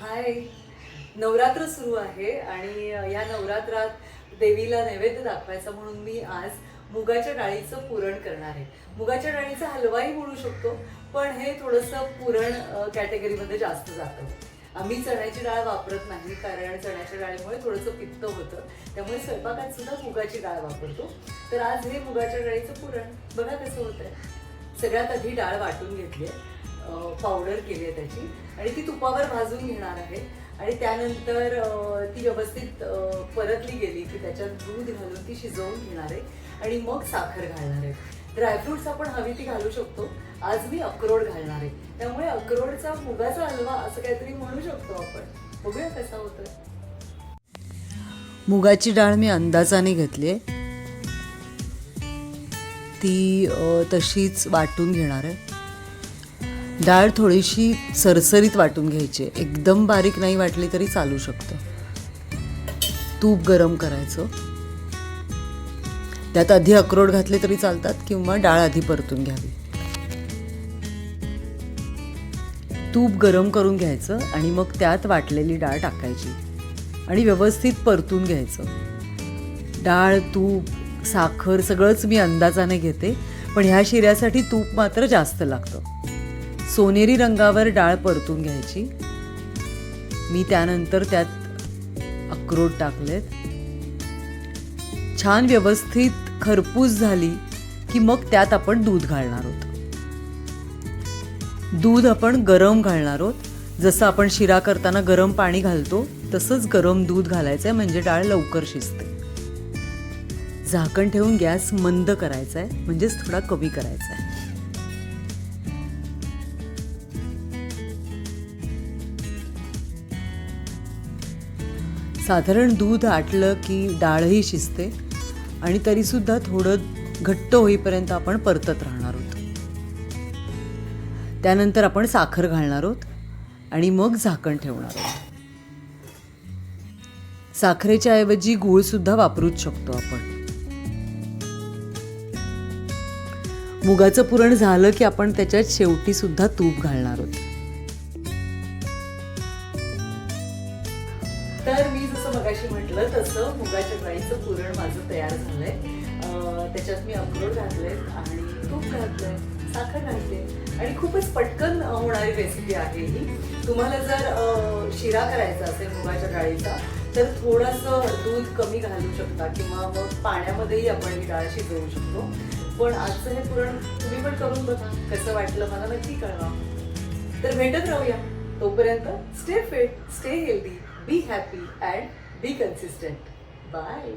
हाय. नवरात्र सुरू आहे आणि या नवरात्रात देवीला नैवेद्य दाखवायचा म्हणून मी आज मुगाच्या डाळीचं पुरण करणार आहे. मुगाच्या डाळीचा हलवाही म्हणू शकतो पण हे थोडंसं पुरण कॅटेगरीमध्ये जास्त जातं. आम्ही चण्याची डाळ वापरत नाही कारण चण्याच्या डाळीमुळे थोडंसं पित्त होतं. त्यामुळे स्वयंपाकात सुद्धा मुगाची डाळ वापरतो. तर आज हे मुगाच्या डाळीचं पुरण. बघा कसं होतंय. सगळ्यात आधी डाळ वाटून घेतली पावडर केली आहे त्याची. आणि ती तुपावर भाजून घेणार आहे. आणि त्यानंतर ती व्यवस्थित परतली गेली की त्याच्यात दूध घालून ती शिजवून घेणार आहे. आणि मग साखर घालणार आहे. ड्रायफ्रुट्स आपण हवी ती घालू शकतो. आज मी अक्रोड घालणार आहे. त्यामुळे अक्रोडचा मुगाचा हलवा असं काहीतरी म्हणू शकतो आपण. बघूया कसा होतं मुगाची डाळ मी अंदाजाने घेतली आहे. ती तशीच वाटून घेणार आहे. डाळ थोडीशी सरसरीत वाटून घ्यायची. एकदम बारीक नाही वाटली तरी चालू शकतं. तूप गरम करायचं. त्यात आधी अक्रोड घातले तरी चालतात किंवा डाळ आधी परतून घ्यावी. तूप गरम करून घ्यायचं आणि मग त्यात वाटलेली डाळ टाकायची. आणि व्यवस्थित परतून घ्यायचं. डाळ तूप साखर सगळंच मी अंदाजाने घेते पण ह्या शिऱ्यासाठी तूप मात्र जास्त लागतं. सोनेरी रंगावर डाळ परतून घ्यायची. मी त्यानंतर त्यात अक्रोड टाकलेत. छान व्यवस्थित खरपूस झाली की मग त्यात आपण दूध घालणार आहोत. दूध आपण गरम घालणार आहोत. जसं आपण शिरा करताना गरम पाणी घालतो तसंच गरम दूध घालायचं आहे म्हणजे डाळ लवकर शिजते. झाकण ठेवून गॅस मंद करायचा आहे म्हणजेच थोडा कमी करायचा आहे साधारण दूध आटलं की डाळही शिजते आणि तरीसुद्धा थोडं घट्ट होईपर्यंत आपण परतत राहणार आहोत. त्यानंतर आपण साखर घालणार आहोत आणि मग झाकण ठेवणार आहोत. साखरेच्या ऐवजी गूळ सुद्धा वापरूच शकतो आपण. मुगाचं पुरण झालं की आपण त्याच्यात शेवटी सुद्धा तूप घालणार आहोत. मी जसं मगाशी म्हटलं तसं मुगाच्या डाळीचं पुरण माझं तयार झालंय. त्याच्यात मी अक्रोड घातले आणि तूप घातलंय साखर घातले. आणि खूपच पटकन होणारी रेसिपी आहे ही. तुम्हाला जर शिरा करायचा असेल मुगाच्या डाळीचा तर थोडंसं दूध कमी घालू शकता किंवा मग पाण्यामध्येही आपण ही डाळ शिजवू शकतो. पण आजचं हे पुरण तुम्ही पण करून बघा कसं वाटलं मला नक्की कळवा. तर भेटत राहूया तोपर्यंत stay fit stay healthy Be happy and be consistent. Bye.